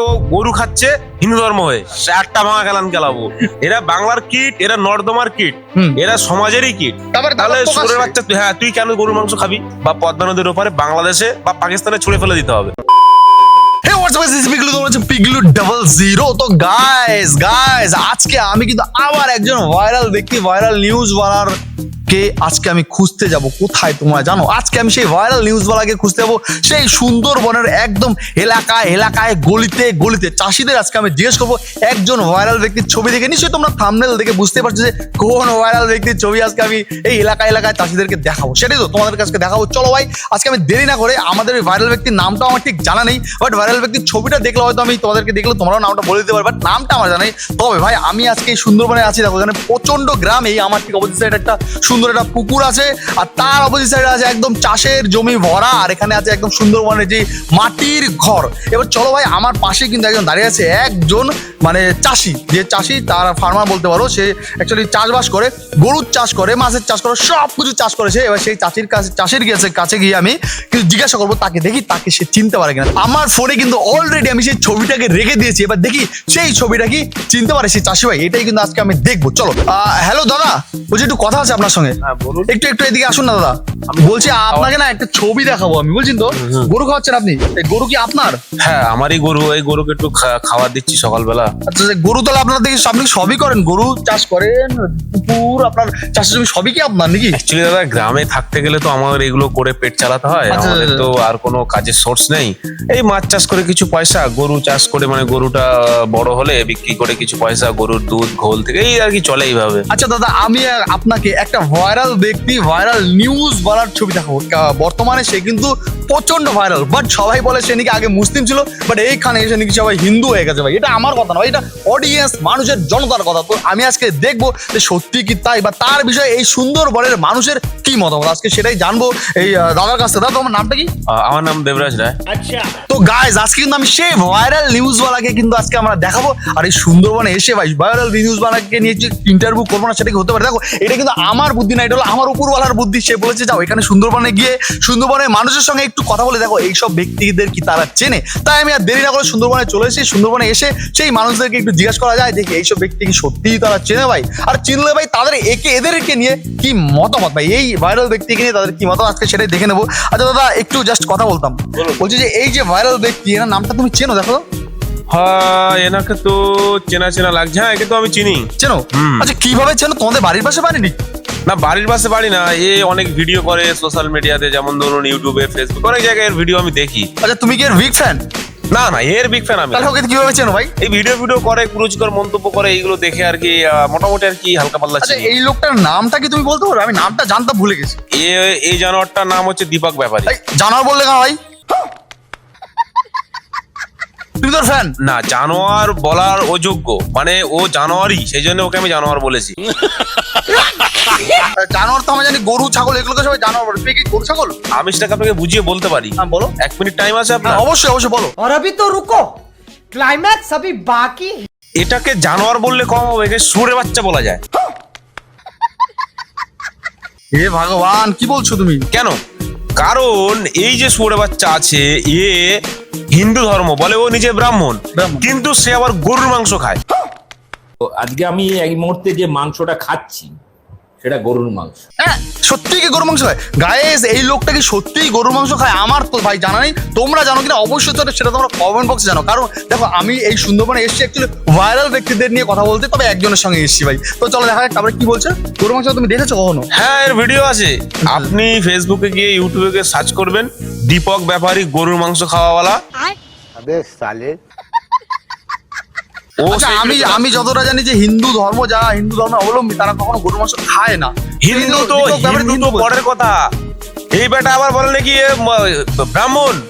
তো গরু খাচ্ছে হিন্দু ধর্ম হয়ে। একটা ভাঙা খেলান খেলাবো এরা বাংলার কিট এরা নর্দমার কিট এরা সমাজেরই কিট। তাহলে সুরের বাচ্চা হ্যাঁ তুই কেন গরুর মাংস খাবি? বা পদ্মা নদীর ওপারে বাংলাদেশে বা পাকিস্তানে ছুড়ে ফেলে দিতে হবে। পিগলু তোমরা হচ্ছে পিগলু ডাবল জিরো তো গাইস গাইস আজকে আমি কিন্তু আবার একজন ভাইরাল ব্যক্তি ভাইরাল নিউজ কে আজকে আমি খুঁজতে যাব। কোথায় তোমরা জানো? আজকে আমি সেই ভাইরাল খুঁজতে সেই সুন্দরবনের একদম এলাকায় এলাকায়, গলিতে গলিতে। চাষিদের আজকে আমি জিজ্ঞেস করব, একজন ভাইরাল ব্যক্তির ছবি দেখে। নিশ্চয়ই তোমরা থামনেল দেখে বুঝতে পারছ যে কোন ভাইরাল ব্যক্তির ছবি আজকে আমি এই এলাকা এলাকায় চাষিদেরকে দেখাবো। সেটাই তো তোমাদের কাছে দেখাবো। চলো ভাই, আজকে আমি দেরি না করে আমাদের ভাইরাল ব্যক্তির নামটা আমার ঠিক জানা নেই বাট ভাইরাল ব্যক্তির ছবিটা দেখলে হয়তো আমি তোমাদেরকে দেখলে তোমরাও নামটা বলে দিতে পারবে, বাট নামটা আমার জানা নেই তবে ভাই, আমি আজকে এই সুন্দরবনে আছি, দেখো, এখানে প্রচণ্ড গ্রাম, এই আমার ঠিক অপোজিট সাইডে একটা সুন্দর একটা পুকুর আছে, আর তার অপোজিট সাইডে আছে একদম চাষের জমি ভরা, আর এখানে আছে একদম সুন্দরবনের যে মাটির ঘর। এবার চলো ভাই, আমার পাশে কিন্তু একজন দাঁড়িয়ে আছে, একজন মানে চাষি, যে চাষি তার ফার্মার বলতে পারো, সে অ্যাকচুয়ালি চাষবাস করে, গরুর চাষ করে, মাছের চাষ করে সব কিছু চাষ করেছে এবার সেই চাষির কাছে, চাষির গেছে কাছে গিয়ে আমি কিন্তু জিজ্ঞাসা করব, তাকে দেখি, তাকে সে চিনতে পারে কিনা। আমার ফোনে কিন্তু অলরেডি আমি সেই ছবিটাকে রেখে দিয়েছি এবার দেখি সেই ছবিটা কি চিনতে পারে সেই চাষি ভাই। এটাই কিন্তু আজকে আমি দেখব। চলো হ্যালো দাদা বলছি একটু কথা আছে আপনার সঙ্গে। হ্যাঁ একটু একটু এদিকে আসুন না দাদা। বলছি আপনাকে না একটা ছবি দেখাবো আমি বলছেন তো? গরু খাওয়াচ্ছেন আপনি? গরু কি আপনার? হ্যাঁ আমারই গরু এই গরুকে একটু খা- খাবার দিচ্ছি সকালবেলা। আচ্ছা গরু তাহলে আপনার দেখি আপনি সবই করেন? গরু চাষ করেন পুকুর আপনার চাষের জমি সবই কি আপনার নাকি? অ্যাকচুয়ালি দাদা গ্রামে থাকতে গেলে তো আমাদের এগুলো করে পেট চালাতে হয়। আচ্ছা, আমাদের আচ্ছা। তো আর কোনো কাজের সোর্স নেই। এই মাছ চাষ করে কিছু পয়সা গরু চাষ করে মানে গরুটা বড় হলে বিক্রি করে কিছু পয়সা গরুর দুধ ঘোল থেকে এই আর কি চলে এইভাবে। আচ্ছা দাদা আমি আপনাকে একটা ভাইরাল ব্যক্তি ভাইরাল নিউজ বলার ছবি দেখাবো বর্তমানে সে কিন্তু প্রচণ্ড ভাইরাল বাট সবাই বলে সে নাকি আগে মুসলিম ছিল বাট এইখানে এসে নাকি সবাই হিন্দু হয়ে গেছে ভাই। এটা আমার কথা নয় এটা অডিয়েন্স মানুষের জনতার কথা। তো আমি আজকে দেখব যে সত্যি কি তাই বা তার বিষয়ে এই সুন্দর সুন্দরবনের মানুষের কি মতামত। আজকে সেটাই জানব এই দাদার কাছ থেকে। দাদা তোমার নামটা কি? আমার নাম দেবরাজ রায়। আচ্ছা। তো গাইজ আজকে কিন্তু আমি সেই ভাইরাল নিউজ ওয়ালাকে কিন্তু আজকে আমরা দেখাবো। আর এই সুন্দরবনে এসে ভাই ভাইরাল নিউজ ওয়ালাকে নিয়ে যে ইন্টারভিউ করব না সেটা কি হতে পারে? দেখো এটা কিন্তু আমার বুদ্ধি না এটা হলো আমার উপরওয়ালার বুদ্ধি। সে বলেছে যাও এখানে সুন্দরবনে গিয়ে সুন্দরবনের মানুষের সঙ্গে একটু কথা বলে দেখো এইসব ব্যক্তিদের কি তারা চেনে? তাই আমি আর দেরি না করে সুন্দরবনে চলে এসেছি। সুন্দরবনে এসে সেই মানুষদেরকে একটু জিজ্ঞাসা করা যায় দেখি এইসব ব্যক্তি কি সত্যিই তারা চেনে ভাই? আর চিনলে ভাই তাদের একে এদেরকে নিয়ে কি মতামত ভাই? এই ভাইরাল ব্যক্তিকে নিয়ে তাদের কি মতামত? আজকে সেটাই দেখে নেব। আচ্ছা দাদা একটু জাস্ট কথা বলতাম। বলছি যে এই যে ভাইরাল ব্যক্তি এনার নামটা তুমি চেনো দেখো। হ্যাঁ এনাকে তো চেনা চেনা লাগছে। হ্যাঁ একে তো আমি চিনি। চেনো? হুম। আচ্ছা কীভাবে চেনো? তোমাদের বাড়ির পাশে বাড়ি না বাড়ির পাশে বাড়ি না এ অনেক ভিডিও করে সোশ্যাল মিডিয়াতে যেমন ধরুন ইউটিউবে ফেসবুক অনেক জায়গায় এর ভিডিও আমি দেখি। আচ্ছা তুমি কি এর উইক ফ্যান না না এর বিগ ফ্যান আমি তাহলে ওকে কীভাবে চেনো ভাই? এই ভিডিও ভিডিও করে কুরুচিকর মন্তব্য করে এইগুলো দেখে আর কি আহ, মোটামুটি আর কি হালকা পাল্লা আচ্ছা চিনি। এই লোকটার নামটা কি তুমি বলতে পারো? আমি নামটা জানতে ভুলে গেছি। এ এই জানোয়ারটার নাম হচ্ছে দীপক ব্যাপারী। এই, জানোয়ার বললে না ভাই? তুমি তোর ফ্যান না জানোয়ার বলার অযোগ্য মানে ও জানোয়ারই সেই জন্য ওকে আমি জানোয়ার বলেছি জানোয়ার তো আমি জানি গরু ছাগল এগুলোকে সবাই জানোয়ার বলে তুমি কি গরু ছাগল আমি সেটাকে আপনাকে বুঝিয়ে বলতে পারি হ্যাঁ বলো এক মিনিট টাইম আছে আপনার হ্যাঁ অবশ্যই অবশ্যই বলো और अभी तो रुको क्लाइमैक्स अभी बाकी है এটাকে জানোয়ার বললে কম হবে একে সুরে বাচ্চা বলা যায় হে ভগবান কি বলছো তুমি কেন কারণ এই যে সুরে বাচ্চা আছে এ হিন্দু ধর্ম বলে ও নিজে ব্রাহ্মণ ব্রাহ্মণ। কিন্তু সে আবার গরুর মাংস খায় তো আজকে আমি এই মুহূর্তে যে মাংসটা খাচ্ছি সেটা গরুর মাংস। হ্যাঁ সত্যি কি গরুর মাংস খায়? গায়েস এই লোকটা কি সত্যিই গরুর মাংস খায়? আমার তো ভাই জানা নেই। তোমরা জানো কিনা? অবশ্যই তো সেটা তোমরা কমেন্ট বক্সে জানো। কারণ দেখো আমি এই সুন্দরবনে এসেছি অ্যাকচুয়ালি ভাইরাল ব্যক্তিদের নিয়ে কথা বলতে তবে একজনের সঙ্গে এসেছি ভাই। তো চলো দেখা যাক তারপরে কি বলছে? গরুর মাংস তুমি দেখেছ কখনো? হ্যাঁ এর ভিডিও আছে। আপনি ফেসবুকে গিয়ে ইউটিউবে গিয়ে সার্চ করবেন দীপক ব্যাপারী গরুর মাংস খাওয়াওয়ালা। আবে সালে আমি video- আমি যতটা জানি যে হিন্দু ধর্ম যারা হিন্দু ধর্মে অবলম্বী তারা কখনো গরু মাংস খায় না। হিন্দু তো হিন্দু তো পরের কথা। এই বেটা আবার বলে নাকি এ ব্রাহ্মণ।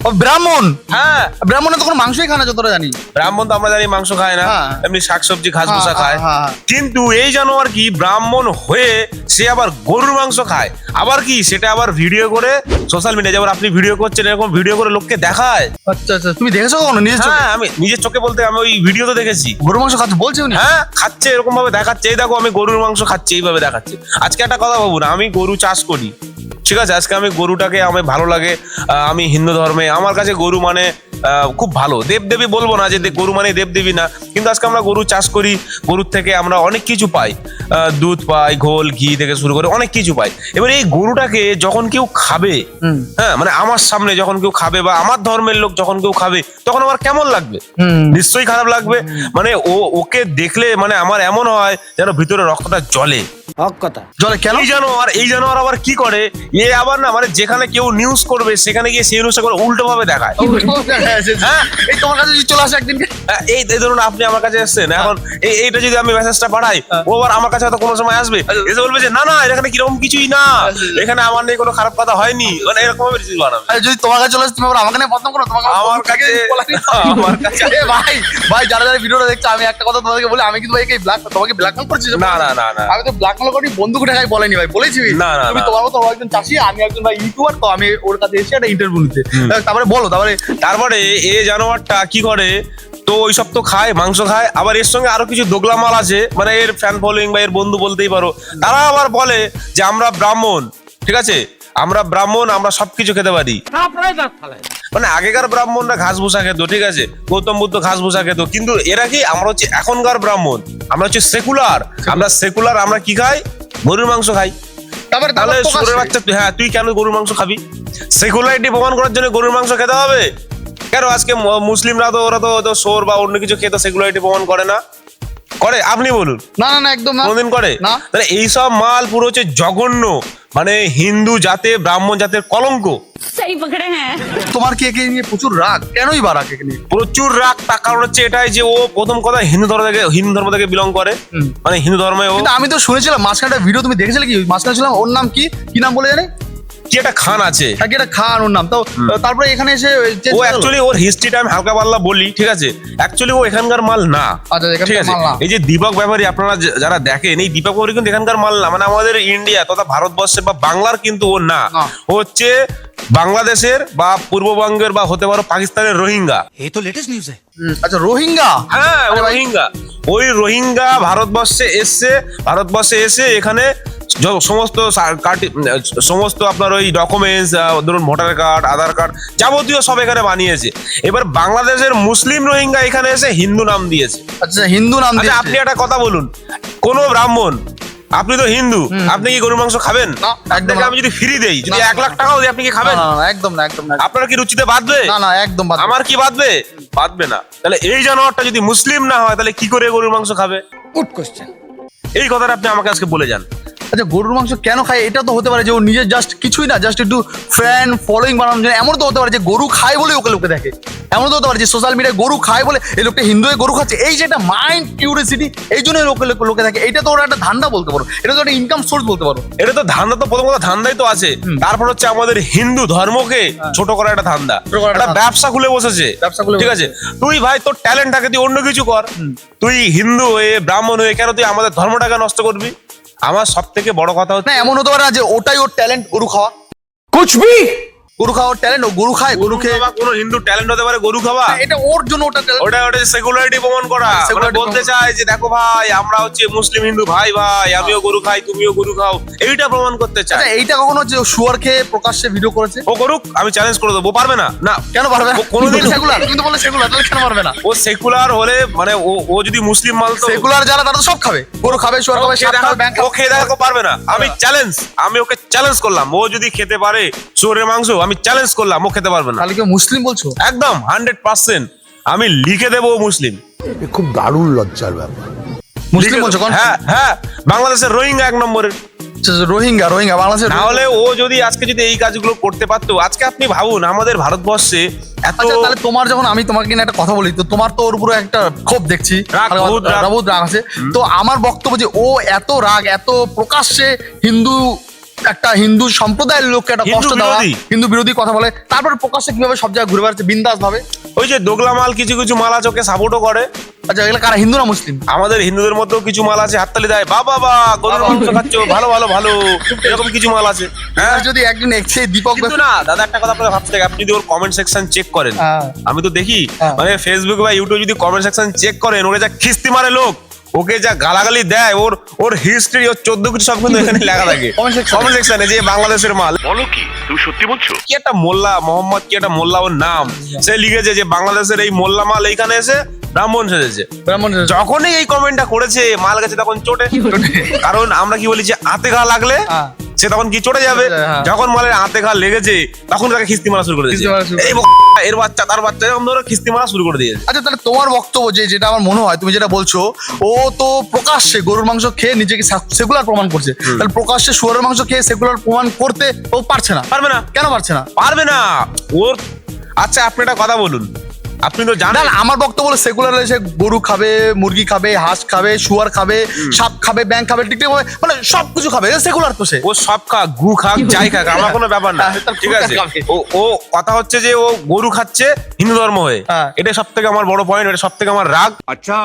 ও, ব্রাহ্মণ? হ্যাঁ। ব্রাহ্মণে তখন মাংসই খায় না যতটা জানি। ব্রাহ্মণ তো আমরা জানি মাংস খায় না হ্যাঁ। এমনি শাকসবজি ঘাস ভুসা হ্যাঁ, খায়। হ্যাঁ, হ্যাঁ। কিন্তু এই জানোয়ার কি ব্রাহ্মণ হয়ে সে আবার গরুর মাংস খায়। আবার কি সেটা আবার ভিডিও করে সোশ্যাল মিডিয়া যেমন আপনি ভিডিও করছেন এরকম ভিডিও করে লোককে দেখায়। আচ্ছা আচ্ছা তুমি দেখেছ কখনো নিজের চোখে? হ্যাঁ আমি নিজের চোখে বলতে আমি ওই ভিডিও তো দেখেছি। গরু মাংস খাচ্ছে বলছে উনি? হ্যাঁ খাচ্ছে এরকম ভাবে দেখাচ্ছে। এই দেখো আমি গরুর মাংস খাচ্ছি এইভাবে দেখাচ্ছে। আজকে একটা কথা ভাবুন আমি গরু চাষ করি। ঠিক আছে, আজকে আমি গরুটাকে, আমি ভালো লাগে আমি হিন্দু ধর্মে, আমার কাছে গরু মানে খুব ভালো। দেবদেবী বলব না যে গরু মানে দেবদেবী না কিন্তু আজকে আমরা গরু চাষ করি গরুর থেকে আমরা অনেক কিছু পাই। দুধ পাই ঘোল ঘি থেকে শুরু করে অনেক কিছু পাই। এবার এই গরুটাকে যখন কেউ খাবে হ্যাঁ মানে আমার সামনে যখন কেউ খাবে বা আমার ধর্মের লোক যখন কেউ খাবে তখন আমার কেমন লাগবে? নিশ্চয়ই খারাপ লাগবে। মানে ও ওকে দেখলে মানে আমার এমন হয় যেন ভিতরে রক্তটা জলে জলে কেন? এই জানোয়ার এই জানোয়ার আবার কি করে? এ আবার না মানে যেখানে কেউ নিউজ করবে সেখানে গিয়ে সেই নিউজটা করে উল্টো ভাবে দেখায় এই তোমার কাছে যদি চলে আসে একদিনকে হ্যাঁ, এই এই ধরুন আপনি আমার কাছে এসেছেন এখন এই এইটা যদি আমি মেসেজটা পাঠাই ও আবার আমার কাছে হয়তো কোনো সময় আসবে। এসে বলবে যে না না এখানে কীরকম কিছুই না। এখানে আমার নিয়ে কোনো খারাপ কথা হয়নি। মানে এরকম ভাবে রিসিভ বানাবে যদি তোমার কাছে চলে আসে তুমি আবার আমাকে নিয়ে বদনাম করো তোমাকে আমার কাছে আমার কাছে ভাই ভাই যারা যারা ভিডিওটা দেখছে আমি একটা কথা তোমাদেরকে বলি আমি কিন্তু ভাই ব্ল্যাক তোমাকে ব্ল্যাকমেল করছি না না না না। আমি তো ব্ল্যাকমেল করি বন্দুক ঢাকাই বলেনি ভাই বলেছি। না, না, তুমি তোমার মতো একজন চাষি আমি একজন ভাই ইউটিউবার তো আমি ওর কাছে এসে একটা ইন্টারভিউ নিতে। তারপরে বলো তারপরে তারপরে এ জানোয়ারটা কি করে? তো ওইসব তো খায় মাংস খায়। আবার এর সঙ্গে আরও কিছু দোগলা মাল আছে মানে এর ফ্যান ফলোয়িং বা এর বন্ধু বলতেই পারো। তারা আবার বলে যে আমরা ব্রাহ্মণ ঠিক আছে? আমরা ব্রাহ্মণ আমরা সবকিছু খেতে পারি। মানে আগেকার ব্রাহ্মণরা ঘাস ভুষা খেত ঠিক আছে? গৌতম বুদ্ধ ঘাস ভুষা খেত। কিন্তু এরা কি? আমরা হচ্ছে এখনকার ব্রাহ্মণ। আমরা হচ্ছে সেকুলার। আমরা সেকুলার আমরা কি খাই? গরুর মাংস খাই। তারপরে তাহলে সুরের বাচ্চা হ্যাঁ তুই কেন গরুর মাংস খাবি? সেকুলারিটি প্রমাণ করার জন্য গরুর মাংস খেতে হবে? কেন আজকে মুসলিমরা তো ওরা তো সোর বা অন্য কিছু খেতে সেগুলো এটি প্রমাণ করে না? করে? আপনি বলুন। না না একদম না। কোনদিন করে? না। তাহলে এইসব মাল পুরো হচ্ছে জঘন্য মানে হিন্দু জাতে ব্রাহ্মণ জাতের কলঙ্ক। হ্যাঁ। তোমার কে কে নিয়ে প্রচুর রাগ? কেনই বা রাগ প্রচুর রাগ তার কারণ হচ্ছে এটাই যে ও প্রথম কথা হিন্দু ধর্ম থেকে হিন্দু ধর্ম থেকে বিলং করে। মানে হিন্দু ধর্মে আমি তো শুনেছিলাম মাঝখানে ভিডিও তুমি দেখেছিলে কি? মাঝখানে ছিলাম ওর নাম কি? কি নাম বলে জানি? কি একটা খান আছে। নাকি একটা খান ওর নাম। তো তারপরে এখানে এসে ও অ্যাকচুয়ালি ওর হিস্ট্রিটা আমি হালকা পাল্লা বলি ঠিক আছে? অ্যাকচুয়ালি ও এখানকার মাল না। আচ্ছা, ঠিক আছে? এই যে দীপক ব্যাপারী আপনারা যারা দেখেন এই দীপক ব্যাপারী কিন্তু এখানকার মাল না। মানে আমাদের ইন্ডিয়া তথা ভারতবর্ষের বা বাংলার কিন্তু ও না। ও হচ্ছে বাংলাদেশের বা পূর্ববঙ্গের বা হতে পারো পাকিস্তানের রোহিঙ্গা। হুম, আচ্ছা রোহিঙ্গা? হ্যাঁ রোহিঙ্গা। ওই রোহিঙ্গা ভারতবর্ষে এসছে ভারতবর্ষে এসে এখানে সমস্ত সমস্ত আপনার ওই ডকুমেন্টস ধরুন ভোটার কার্ড আধার কার্ড যাবতীয় সব এখানে বানিয়েছে। এবার বাংলাদেশের মুসলিম রোহিঙ্গা এখানে এসে হিন্দু নাম দিয়েছে। আচ্ছা হিন্দু নাম আচ্ছা দিয়েছে। আপনি একটা কথা বলুন। কোন ব্রাহ্মণ আপনি তো হিন্দু আপনি কি গরুর মাংস খাবেন? একদম আপনাকে আমি যদি ফ্রি দেই যদি এক লাখ টাকাও দিই আপনি কি খাবেন? একদম না একদম না। আপনার কি রুচিতে বাঁধবে? না না একদম আমার কি বাঁধবে? বাঁধবে না। তাহলে এই জানোয়ারটা যদি মুসলিম না হয় তাহলে কি করে গরুর মাংস খাবে? গুড কোশ্চেন এই কথাটা আপনি আমাকে আজকে বলে যান। আচ্ছা গরুর মাংস কেন খায়? এটা তো হতে পারে যে ও নিজের জাস্ট কিছুই না জাস্ট একটু ফ্যান ফলোইং বানানোর জন্য। এমন তো হতে পারে যে গরু খায় বলে ওকে লোকে দেখে। এমন তো হতে পারে যে সোশ্যাল মিডিয়ায় গরু খায় বলে এই লোকটা হিন্দু হয়ে গরু খাচ্ছে। এই যে একটা মাইন্ড কিউরিয়াসিটি এই জন্য লোকে লোকে- দেখে। এটা তো ওরা একটা ধান্দা বলতে পারো। এটা তো একটা ইনকাম সোর্স বলতে পারো। এটা তো ধান্দা তো প্রথম কথা ধান্দাই তো আছে। তারপর হচ্ছে আমাদের হিন্দু ধর্মকে ছোট করা একটা ধান্দা। হ্যাঁ। একটা একটা ব্যবসা খুলে বসেছে। ব্যবসা খুলে ঠিক আছে? তুই ভাই তোর ট্যালেন্ট থাকে তুই অন্য কিছু কর। তুই হিন্দু হয়ে ব্রাহ্মণ হয়ে কেন তুই আমাদের ধর্মটাকে নষ্ট করবি? আমার সব থেকে বড় কথা হচ্ছে এমন হতে পারে না যে ওটাই ওর ট্যালেন্ট ওরু খাওয়া। কুচবি! গরু খাওয়ার ট্যালেন্ট ও গরু খায় গরু খেয়ে কোনো হিন্দু ট্যালেন্ট হতে পারে গরু খাওয়া। এটা ওর জন্য ওটা। ওটা ওটা সেকুলারিটি প্রমাণ করা। মানে বলতে চায় যে দেখো ভাই আমরা হচ্ছে মুসলিম হিন্দু ভাই ভাই আমিও গরু খাই তুমিও গরু খাও। এইটা প্রমাণ করতে আচ্ছা চায় এইটা কখনো যে শুয়ার খেয়ে প্রকাশ্যে ভিডিও করেছে? ও করুক আমি চ্যালেঞ্জ করে দেবো। পারবে না? না কেন পারবে না? কোনোদিন- সেকুলার কিন্তু বলে সেকুলার তাহলে কেন পারবে না? ও সেকুলার হলে মানে ও ও যদি মুসলিম মাল তো সেকুলার যারা তারা তো সব খাবে। গরু খাবে শুয়ার খাবে দেখা- খাবে ব্যাংক ও খেয়ে দেখাতে পারবে না। আমি চ্যালেঞ্জ আমি ওকে চ্যালেঞ্জ করলাম। ও যদি খেতে পারে চোরের মাংস আমি চ্যালেঞ্জ করলাম ও খেতে পারবে না। তাহলে কি মুসলিম বলছো? একদম হান্ড্রেড পার্সেন্ট আমি লিখে দেবো ও মুসলিম। খুব দারুণ লজ্জার ব্যাপার। মুসলিম বলছো কোন হ্যাঁ হ্যাঁ বাংলাদেশের রোহিঙ্গা এক নম্বরের। রোহিঙ্গা রোহিঙ্গা বাংলাদেশের না হলে ও যদি আজকে যদি এই কাজগুলো করতে পারতো আজকে আপনি ভাবুন আমাদের ভারতবর্ষে এত আচ্ছা তাহলে তোমার যখন আমি তোমাকে কিনা একটা কথা বলি তো তোমার তো ওর উপরে একটা ক্ষোভ দেখছি। রাগ আছে। তো আমার বক্তব্য যে ও এত রাগ এত প্রকাশ্যে হিন্দু একটা হিন্দু সম্প্রদায়ের লোককে একটা হিন্দু কষ্ট দেওয়া বিরোধী। হিন্দু বিরোধী কথা বলে তারপর প্রকাশ্যে কীভাবে সব জায়গায় ঘুরে বেড়াচ্ছে বিন্দাস ভাবে? ওই যে দোগলা মাল কিছু কিছু মাল আছে ওকে সাপোর্টও করে। আচ্ছা এগুলো কারা? হিন্দু না মুসলিম? আমাদের হিন্দুদের মধ্যেও কিছু মাল আছে হাততালি দেয় বাবা বা গরুর মাংস খাচ্ছ ভালো ভালো ভালো। এরকম কিছু মাল আছে হ্যাঁ? আর যদি একজন এসে দীপক কিন্তু না দাদা একটা কথা আপনাকে ভাবতে হবে, আপনি যদি ওর কমেন্ট সেকশন চেক করেন হ্যাঁ। আমি তো দেখি হ্যাঁ। মানে ফেসবুক বা ইউটিউব যদি কমেন্ট সেকশন চেক করেন ওরা যা খিস্তি মারে লোক ওকে যা গালাগালি দেয় ওর ওর হিস্ট্রি ওর চোদ্দ কোটি সব কিন্তু এখানে লেখা থাকে। কমেন্ট সেকশনে যে বাংলাদেশের মাল। বলো কি তুমি সত্যি বলছো? কি একটা মোল্লা মোহাম্মদ কি একটা মোল্লা ওর নাম? সে লিখেছে যে বাংলাদেশের এই মোল্লা মাল এইখানে এসে ব্রাহ্মণ সেজেছে। ব্রাহ্মণ যখনই এই কমেন্টটা করেছে মাল গেছে তখন চোটে। কারণ আমরা কি বলি যে আতে গা লাগলে হ্যাঁ। সে তখন কি চটে যাবে? হ্যাঁ। যখন মালের হাতে ঘা লেগেছে তখন তাকে খিস্তি মারা শুরু করে দিয়েছে। এই এর বাচ্চা তার বাচ্চা এরকম ধরে খিস্তি মারা শুরু করে দিয়েছে। আচ্ছা তাহলে তোমার বক্তব্য যে যেটা আমার মনে হয় তুমি যেটা বলছো ও তো প্রকাশ্যে গরুর মাংস খেয়ে নিজেকে সেকুলার প্রমাণ করছে। তাহলে প্রকাশ্যে শুয়ারের মাংস খেয়ে সেকুলার প্রমাণ করতে ও পারছে না। পারবে না। কেন পারছে না? পারবে না। ওর আচ্ছা আপনি একটা কথা বলুন। আপনি তো জানেন। আমার বক্তব্য হলো সেকুলার রয়েছে গরু খাবে মুরগি খাবে হাঁস খাবে শুয়ার খাবে সাপ খাবে ব্যাং খাবে ঠিক ঠিক মানে সব কিছু খাবে সেকুলার তো সে। ও সব খা গু খাক যাই খাক আমার কোনো ব্যাপার না। হ্যাঁ, ঠিক আছে? ও ও কথা হচ্ছে যে ও গরু খাচ্ছে হিন্দু ধর্ম হয়ে। হ্যাঁ। এটা সব থেকে আমার বড় পয়েন্ট এটা সব থেকে আমার রাগ। আচ্ছা।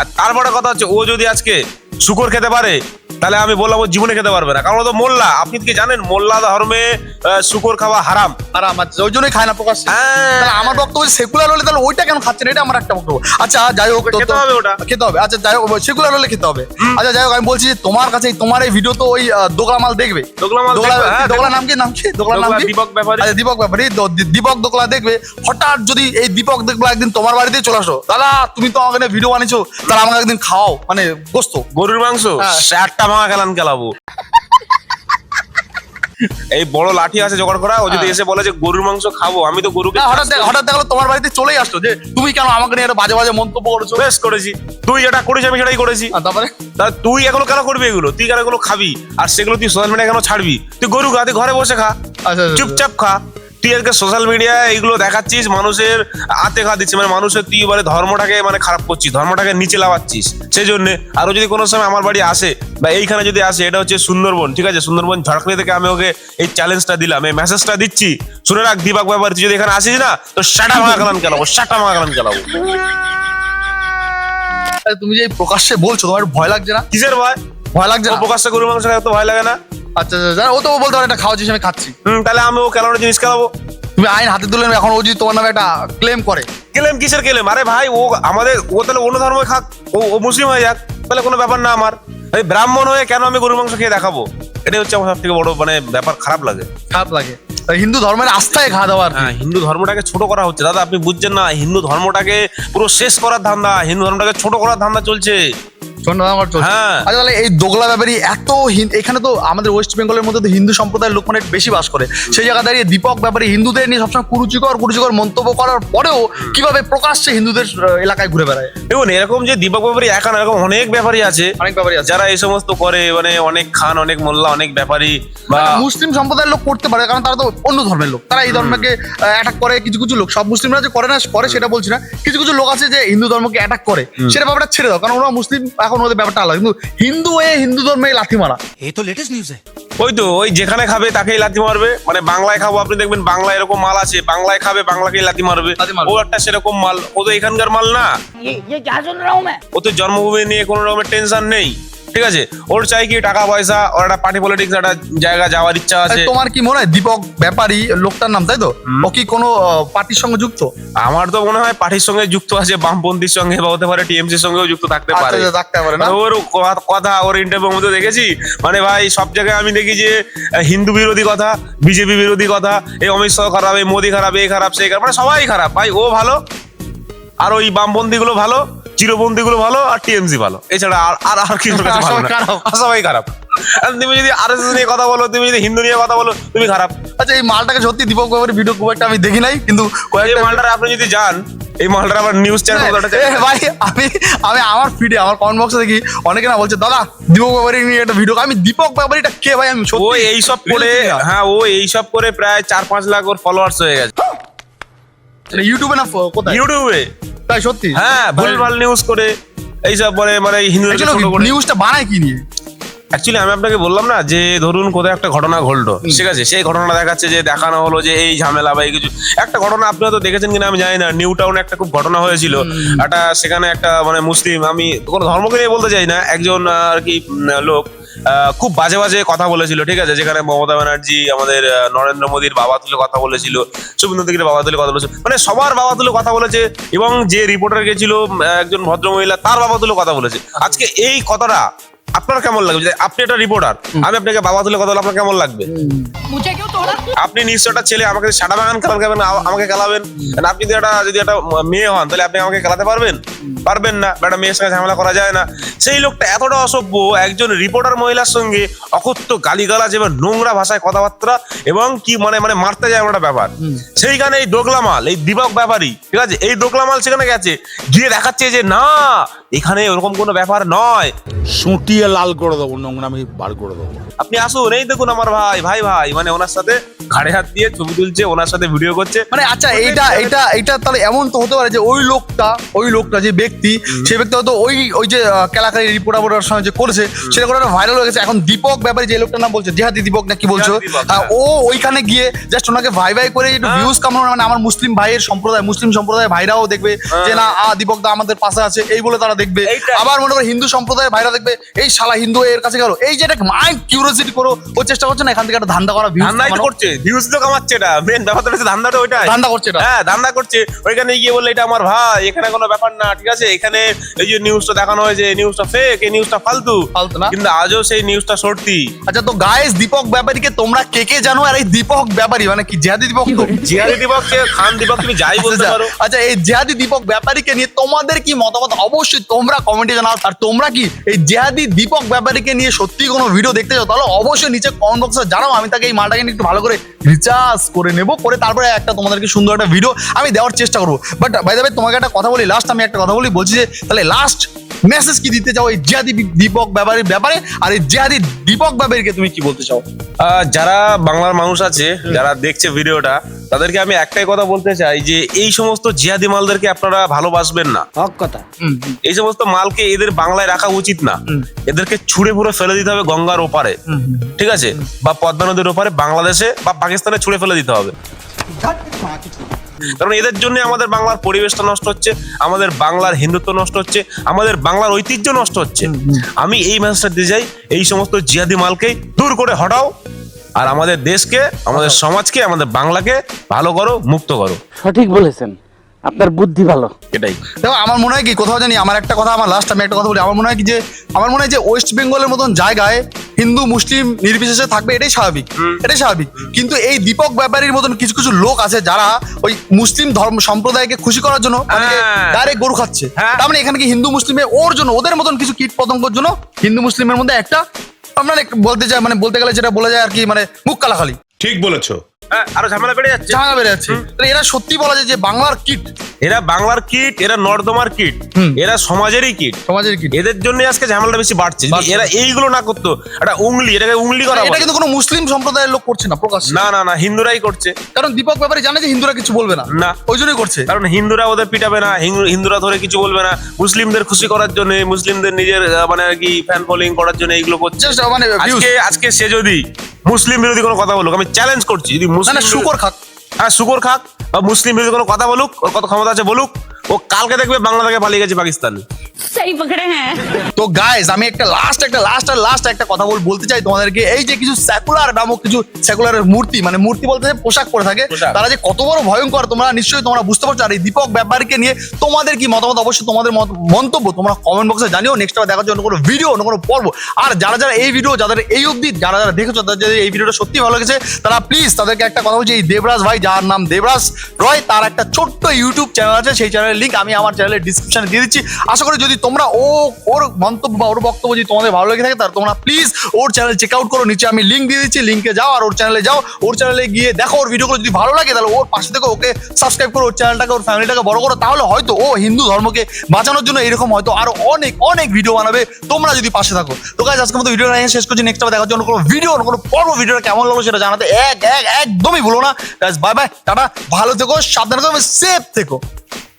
আর তারপরে কথা হচ্ছে ও যদি আজকে শুকর খেতে পারে তাহলে আমি বললাম ও জীবনে খেতে পারবে না। কারণ ও তো মোল্লা। আপনি কি জানেন মোল্লা ধর্মে শুকর খাওয়া হারাম। আর আমার ওই জন্যই খায় না প্রকাশ্যে হ্যাঁ। তাহলে আমার বক্তব্য সেকুলার হলে তাহলে ওইটা কেন খাচ্ছে না এটা আমার একটা বক্তব্য। আচ্ছা যাই হোক খেতে হবে ওটা। খেতে হবে। আচ্ছা যাই হোক সেকুলার হলে খেতে হবে। আচ্ছা যাই হোক আমি বলছি যে তোমার কাছে তোমার এই ভিডিও তো ওই দেখবে। দেখবে, হ্যাঁ। নাম কি? নাম কি? দোগলার নাম কি? দীপক ব্যাপারী। আচ্ছা দীপক ব্যাপারী। দীপক দোগলা দেখবে। হঠাৎ যদি এই দীপক দোগলা একদিন তোমার বাড়িতে চলে আসো দাদা তুমি তো আমাকে ভিডিও বানিয়েছো তাহলে আমাকে একদিন খাও মানে গোস্ত। গরুর মাংস? হ্যাঁ। চারটা খেলান খেলাবো। এই বড় লাঠি আছে জোগাড় করা ও যদি হ্যাঁ। এসে বলে যে গরুর মাংস খাব আমি তো গরুকে হঠাৎ হঠাৎ দেখল তোমার বাড়িতে চলেই আসলো যে তুমি কেন আমাকে নিয়ে বাজে বাজে মন্তব্য করেছ? বেশ করেছি। তুই যেটা করেছি আমি সেটাই করেছি। তারপরে? তুই এগুলো কেন করবি এগুলো? তুই কেন এগুলো খাবি? আর সেগুলো তুই সোশ্যাল মিডিয়া কেন ছাড়বি? তুই গরু খা তুই ঘরে বসে খা। আচ্ছা, আচ্ছা, চুপচাপ খা। তুই আজকে সোশ্যাল মিডিয়ায় এইগুলো দেখাচ্ছিস মানুষের আতে খা দিচ্ছিস মানে মানুষের তুই এবারে ধর্মটাকে মানে খারাপ করছিস ধর্মটাকে নিচে লাগাচ্ছিস সেই জন্য আরও যদি কোনো সময় আমার বাড়ি আসে বা এইখানে যদি আসে এটা হচ্ছে সুন্দরবন ঠিক আছে? সুন্দরবন ঝাড়খড়ি থেকে আমি ওকে এই চ্যালেঞ্জটা দিলাম এই মেসেজটা দিচ্ছি। শুনে রাখ দিবাক ব্যাপার তুই যদি এখানে আসিস না তো সাটা মাগা কালান খেলাবো সাটা মাগা কালান খেলাবো তুমি যে প্রকাশ্যে বলছো তোমার ভয় লাগছে না? কিসের ভয়? ভয় লাগছে না? প্রকাশ্যে গরু মাংস তো ভয় লাগে না? আচ্ছা আচ্ছা ও তো বলতে পারে এটা খাওয়াচ্ছিস আমি খাচ্ছি। হুম তাহলে আমি ও খেলানোর জিনিস খেলাবো। তুমি আইন হাতে তুলে এখন ও যদি তোমার নামে একটা ক্লেম করে। কেলেম কিসের কেলেম আরে ভাই ও আমাদের ও তাহলে অন্য ধর্ম খাক ও ও মুসলিম হয়ে যাক তাহলে কোনো ব্যাপার না আমার। এই ব্রাহ্মণ হয়ে কেন আমি গরু মাংস খেয়ে দেখাবো? এটাই হচ্ছে আমার সব থেকে বড় মানে ব্যাপার খারাপ লাগে। খারাপ লাগে। হিন্দু ধর্মের আস্থায় খাওয়া দাওয়া আর হ্যাঁ হিন্দু ধর্মটাকে ছোট করা হচ্ছে। দাদা আপনি বুঝছেন না হিন্দু ধর্মটাকে পুরো শেষ করার ধান্দা হিন্দু ধর্মটাকে ছোট করার ধান্দা চলছে। চলছে। হ্যাঁ। আচ্ছা তাহলে এই দোগলা ব্যাপারী এত এখানে তো আমাদের ওয়েস্ট বেঙ্গলের মধ্যে তো হিন্দু সম্প্রদায়ের লোক মানে বেশি বাস করে। সেই জায়গা দাঁড়িয়ে দীপক ব্যাপারী হিন্দুদের নিয়ে সবসময় কুরুচিকর কুরুচিকর মন্তব্য করার পরেও কীভাবে প্রকাশ্যে হিন্দুদের এলাকায় ঘুরে বেড়ায়? দেখুন এরকম যে দীপক ব্যাপারী এখন এরকম অনেক ব্যাপারী আছে। অনেক ব্যাপারী আছে। যারা এই সমস্ত করে মানে অনেক খান অনেক মোল্লা অনেক ব্যাপারী বা মুসলিম সম্প্রদায়ের লোক করতে পারে কারণ তারা তো অন্য ধর্মের লোক। তারা এই ধর্মকে অ্যাটাক করে কিছু কিছু লোক। সব মুসলিমরা যে করে না করে সেটা বলছি না। কিছু কিছু লোক আছে যে হিন্দু ধর্মকে অ্যাটাক করে সেটা ব্যাপারটা ছেড়ে দাও কারণ ওরা মুসলিম এখন ওদের ব্যাপারটা আলাদা। কিন্তু হিন্দু হয়ে হিন্দু ধর্মে লাথি মারা। এই তো লেটেস্ট নিউজ ওই তো ওই যেখানে খাবে তাকেই লাথি মারবে। মানে বাংলায় খাব আপনি দেখবেন বাংলায় এরকম মাল আছে। বাংলায় খাবে বাংলাকেই লাথি মারবে। ও একটা সেরকম মাল। ও তো এখানকার মাল না। ও তো জন্মভূমি নিয়ে কোনো রকমের টেনশন নেই। ঠিক আছে? ওর চাই কি টাকা পয়সা ওর একটা পার্টি পলিটিক্স একটা জায়গা যাওয়ার ইচ্ছা আছে। তোমার কি মনে হয় দীপক ব্যাপারী লোকটার নাম তাই তো? ও কি কোনো পার্টির সঙ্গে যুক্ত? আমার তো মনে হয় পার্টির সঙ্গে যুক্ত আছে বামপন্থীর সঙ্গে বা হতে পারে টিএমসির সঙ্গেও যুক্ত থাকতে আচ্ছা, পারে। আচ্ছা, থাকতে পারে না? মানে ওর কথা ওর ইন্টারভিউর মধ্যে দেখেছি? মানে ভাই সব জায়গায় আমি দেখি যে হিন্দু বিরোধী কথা বিজেপি বিরোধী কথা এই অমিত শাহ খারাপ এই মোদি খারাপ এই খারাপ সেই খারাপ মানে সবাই খারাপ। ভাই ও ভালো আর ওই বামপন্থী গুলো ভালো। চিরপন্থী গুলো ভালো আর টিএমসি ভালো। এছাড়া আর আর আর সবাই না। খারাপ। আর আর তুমি যদি আরএসএস নিয়ে কথা বলো তুমি যদি হিন্দু নিয়ে কথা বলো তুমি খারাপ। আচ্ছা এই মালটাকে সত্যি দীপক ব্যাপারী ভিডিও খুব একটা আমি দেখি নাই কিন্তু এই কয়েকটা মালটার আপনি যদি যান এই মালটার আবার নিউজ চ্যানেল ভাই আমি আমি আমার ফিডে আমার কমেন্ট বক্সে দেখি অনেকে না বলছে দাদা দীপক ব্যাপারী নিয়ে একটা ভিডিও আমি দীপক ব্যাপারীটা কে ভাই? আমি ও সত্যি এইসব করে। হ্যাঁ ও এইসব করে প্রায় চার পাঁচ লাখ ওর ফলোয়ার্স হয়ে গেছে। ইউটিউবে না কোথায়? ইউটিউবে তাই সত্যি? হ্যাঁ ভুলভাল নিউজ করে এইসব বলে মানে করে। নিউজটা বানায় কি নিয়ে? অ্যাকচুয়ালি আমি আপনাকে বললাম না যে ধরুন কোথাও একটা ঘটনা ঘটলো ঠিক আছে? সেই ঘটনা দেখাচ্ছে যে দেখানো হলো যে এই ঝামেলা বা এই কিছু। একটা ঘটনা আপনি হয়তো দেখেছেন কিনা আমি জানি না। নিউ টাউনে একটা খুব ঘটনা হয়েছিল। একটা সেখানে একটা মানে মুসলিম আমি কোনো ধর্মকে নিয়ে বলতে চাই না। একজন আহ, আর কি উম, লোক খুব বাজে বাজে কথা বলেছিল, ঠিক আছে? যেখানে মমতা ব্যানার্জি, আমাদের নরেন্দ্র মোদীর বাবা তুলে কথা বলেছিল, শুভেন্দু অধিকারীর বাবা তুলে কথা বলেছিল। মানে সবার বাবা তুলে কথা বলেছে এবং যে রিপোর্টার গেছিল একজন ভদ্রমহিলা, তার বাবা তুলে কথা বলেছে। আজকে এই কথাটা আপনার কেমন লাগবে? আপনি একটা রিপোর্টার আমি আপনাকে বাবা তুলে কথা আপনার কেমন লাগবে? আপনি নিশ্চয় একটা ছেলে আমাকে সাদা বাগান খেলান খাবেন আমাকে খেলাবেন মানে আপনি যদি একটা যদি একটা মেয়ে হন তাহলে আপনি আমাকে খেলাতে পারবেন? পারবেন না একটা মেয়ের সঙ্গে ঝামেলা করা যায় না। সেই লোকটা এতটা অসভ্য একজন রিপোর্টার মহিলার সঙ্গে অকথ্য গালিগালাজ এবং নোংরা ভাষায় কথাবার্তা এবং কি মানে মানে মারতে যায় একটা ব্যাপার। সেইখানে এই ডোকলামাল এই দীপক ব্যাপারী ঠিক আছে? এই ডোকলামাল সেখানে গেছে গিয়ে দেখাচ্ছে যে না এখানে ওরকম কোনো ব্যাপার নয়। সুটি লাল করে দেবো নোংরামি বার করে দেবো। আপনি আসুন এই দেখুন আমার ভাই ভাই ভাই মানে ওনার সাথে ঘাড়ে হাত দিয়ে ছবি তুলছে ওনার সাথে ভিডিও করছে। মানে আচ্ছা এইটা এইটা এইটা তাহলে এমন তো হতে পারে যে ওই লোকটা ওই লোকটা যে ব্যক্তি সেই ব্যক্তি হয়তো ওই ওই যে কেলাকারি রিপোর্টার সঙ্গে যে করেছে সেটা করে ভাইরাল হয়ে গেছে। এখন দীপক ব্যাপারে যে লোকটার নাম বলছে জেহাদি দীপক না কি বলছো? হ্যাঁ, হ্যাঁ। ও ওইখানে গিয়ে জাস্ট ওনাকে ভাই ভাই করে একটু হ্যাঁ। ভিউজ কামানো মানে আমার মুসলিম ভাইয়ের সম্প্রদায় মুসলিম সম্প্রদায় ভাইরাও দেখবে যে না আ দীপক দা আমাদের পাশে আছে এই বলে তারা দেখবে। আবার মনে করো হিন্দু সম্প্রদায়ের ভাইরা দেখবে এই শালা হিন্দু এর কাছে গেল। এই যে একটা মাইন্ড কিউরিয়াসিটি করো ও চেষ্টা করছে না এখান থেকে একটা ধান্দা করা ভিউজ ধান্দাই তো করছে ভিউজ তো কামাচ্ছে এটা মেন ব্যাপারটা হচ্ছে ধান্দাটা ওইটাই। ধান্দা করছে এটা। হ্যাঁ ধান্দা করছে। ওইখানে গিয়ে বললে এটা আমার ভাই এখানে কোনো ব্যাপার না ঠিক আছে? এখানে এই যে নিউজটা দেখানো হয়েছে এই নিউজটা ফেক এই নিউজটা ফালতু। ফালতু না? কিন্তু আজও সেই নিউজটা সত্যি। আচ্ছা তো গাইস দীপক ব্যাপারীকে তোমরা কে কে জানো আর এই দীপক ব্যাপারী? মানে কি জেহাদি দীপক তো? জিয়াদি দীপককে খান দীপক তুমি যাই বলতে আচ্ছা, পারো। আচ্ছা এই জেহাদি দীপক ব্যাপারীকে নিয়ে তোমাদের কি মতামত? অবশ্যই তোমরা কমেন্টে জানাও। আর তোমরা কি এই জেহাদি দীপক ব্যাপারীকে নিয়ে সত্যি কোনো ভিডিও দেখতে চাও তাহলে অবশ্যই নিচে কমেন্ট বক্সে জানাও, আমি তাকে এই মালটাকে নিয়ে একটু ভালো করে রিচার্জ করে নেব, করে তারপরে একটা তোমাদেরকে সুন্দর একটা ভিডিও আমি দেওয়ার চেষ্টা করব। বাট বাই দ্য তোমাকে একটা কথা বলি লাস্ট আমি একটা কথা বলি, বলছি যে, তাহলে লাস্ট মেসেজ কি দিতে চাও? এই জেহাদি দীপক ব্যাপারীর ব্যাপারে আর এই জেহাদি দীপক ব্যাপারীকে তুমি কি বলতে চাও? আহ, যারা বাংলার মানুষ আছে যারা দেখছে ভিডিওটা তাদেরকে আমি একটাই কথা বলতে চাই যে এই সমস্ত জিহাদি মালদেরকে আপনারা ভালোবাসবেন না। হক কথা। এই সমস্ত মালকে এদের বাংলায় রাখা উচিত না। এদেরকে ছুঁড়ে ফুড়ে ফেলে দিতে হবে গঙ্গার ওপারে। ঠিক আছে? বা পদ্মা নদীর ওপারে বাংলাদেশে বা পাকিস্তানে ছুঁড়ে ফেলে দিতে হবে। কারণ এদের জন্য আমাদের বাংলার পরিবেশটা নষ্ট হচ্ছে আমাদের বাংলার হিন্দুত্ব নষ্ট হচ্ছে আমাদের বাংলার ঐতিহ্য নষ্ট হচ্ছে। আমি এই মেসেজটা দিতে যাই এই সমস্ত জিয়াদি মালকে দূর করে হটাও আর আমাদের দেশকে আমাদের সমাজকে আমাদের বাংলাকে ভালো করো মুক্ত করো। সঠিক বলেছেন। আপনার বুদ্ধি ভালো। এটাই। দেখো আমার মনে হয় কি কোথাও জানি আমার একটা কথা আমার লাস্ট আমি একটা কথা বলি আমার মনে হয় কি যে আমার মনে হয় যে ওয়েস্ট বেঙ্গলের মতন জায়গায় হিন্দু মুসলিম নির্বিশেষে থাকবে এটাই স্বাভাবিক। এটাই স্বাভাবিক। কিন্তু এই দীপক ব্যাপারীর মতন কিছু কিছু লোক আছে যারা ওই মুসলিম ধর্ম সম্প্রদায়কে খুশি করার জন্য হ্যাঁ। ডাইরেক্ট গরু খাচ্ছে। হ্যাঁ। তার মানে এখানে কি হিন্দু মুসলিমে ওর জন্য ওদের মতন কিছু কীট পতঙ্গর জন্য হিন্দু মুসলিমের মধ্যে একটা আমরা বলতে চাই মানে বলতে গেলে যেটা বলা যায় আর কি মানে মুখ কালাখালি। ঠিক বলেছ। হ্যাঁ আরও ঝামেলা বেড়ে যাচ্ছে। ঝামেলা বেড়ে যাচ্ছে। তাহলে এরা সত্যি বলা যায় যে বাংলার কীট? এরা বাংলার কিট এরা নর্দমার কিট এরা সমাজেরই কিট। সমাজের কীট। এদের জন্য আজকে ঝামেলাটা বেশি বাড়ছে। এরা এইগুলো না করতো একটা উংলি এটাকে উংলি করা এটা কিন্তু কোনো মুসলিম সম্প্রদায়ের লোক করছে না প্রকাশ না না না হিন্দুরাই করছে। কারণ দীপক ব্যাপারে জানে যে হিন্দুরা কিছু বলবে না। না। ওই জন্যই করছে। কারণ হিন্দুরা ওদের পিটাবে না হিন্দুরা ধরে কিছু বলবে না। মুসলিমদের খুশি করার জন্য মুসলিমদের নিজের মানে আর কি ফ্যান ফলোইং করার জন্য এইগুলো করছে। মানে আজকে আজকে সে যদি মুসলিম বিরোধী কোনো কথা বলুক আমি চ্যালেঞ্জ করছি যদি মুসলিম শুকর খাক। হ্যাঁ শুকর খাক বা মুসলিম বিরোধী কোনো কথা বলুক ওর কত ক্ষমতা আছে বলুক ও কালকে দেখবে বাংলা থেকে পালিয়ে গেছে পাকিস্তান। হ্যাঁ। তো আমি একটা লাস্ট একটা লাস্ট আর লাস্ট একটা কথা বল বলতে চাই তোমাদেরকে। এই যে কিছু সেকুলার নামক কিছু সেকুলারের মূর্তি মানে মূর্তি বলতে যে পোশাক পরে থাকে তারা যে কত বড় ভয়ঙ্কর তোমরা নিশ্চয়ই তোমরা বুঝতে পারছ। আর এই দীপক নিয়ে তোমাদের কি মতামত? অবশ্যই তোমাদের মন্তব্য তোমরা কমেন্ট বক্সে জানিও। নেক্সট টাইম কোনো ভিডিও অন্য কোনো পর্ব। আর যারা যারা এই ভিডিও যাদের এই অবধি যারা যারা দেখেছ তাদের এই ভিডিওটা সত্যি ভালো লেগেছে তারা প্লিজ তাদেরকে একটা কথা বলছি। এই দেবরাজ ভাই যার নাম দেবরাজ রয় তার একটা ছোট্ট ইউটিউব চ্যানেল আছে। সেই চ্যানেলের লিঙ্ক আমি আমার চ্যানেলের ডিসক্রিপশনে দিয়ে দিচ্ছি। আশা করি যদি তোমরা ও, ওর মন্তব্য বা ওর বক্তব্য যদি তোমাদের ভালো লেগে থাকে, তাহলে তোমরা প্লিজ ওর চ্যানেল চেক আউট করো। নিচে আমি লিঙ্ক দিয়ে দিচ্ছি লিঙ্কে যাও আর ওর চ্যানেলে যাও। ওর চ্যানেলে গিয়ে দেখো ওর ভিডিওগুলো যদি ভালো লাগে, তাহলে ওর পাশে থেকে ওকে সাবস্ক্রাইব করো, ওর চ্যানেলটাকে ওর ফ্যামিলিটাকে বড় করো। তাহলে হয়তো ও হিন্দু ধর্মকে বাঁচানোর জন্য এরকম হয়তো আরও অনেক অনেক ভিডিও বানাবে। তোমরা যদি পাশে থাকো। তো গাইজ আজকের মতো ভিডিওটা শেষ করছি। নেক্সট দেখার জন্য কোনো ভিডিও কোনো পর্ব ভিডিওটা কেমন লাগল সেটা জানাতে এক এক, একদমই ভুলো না। বাই বাই টাটা। ভালো থেকো, সাবধানে থেকো সেফ থেকো।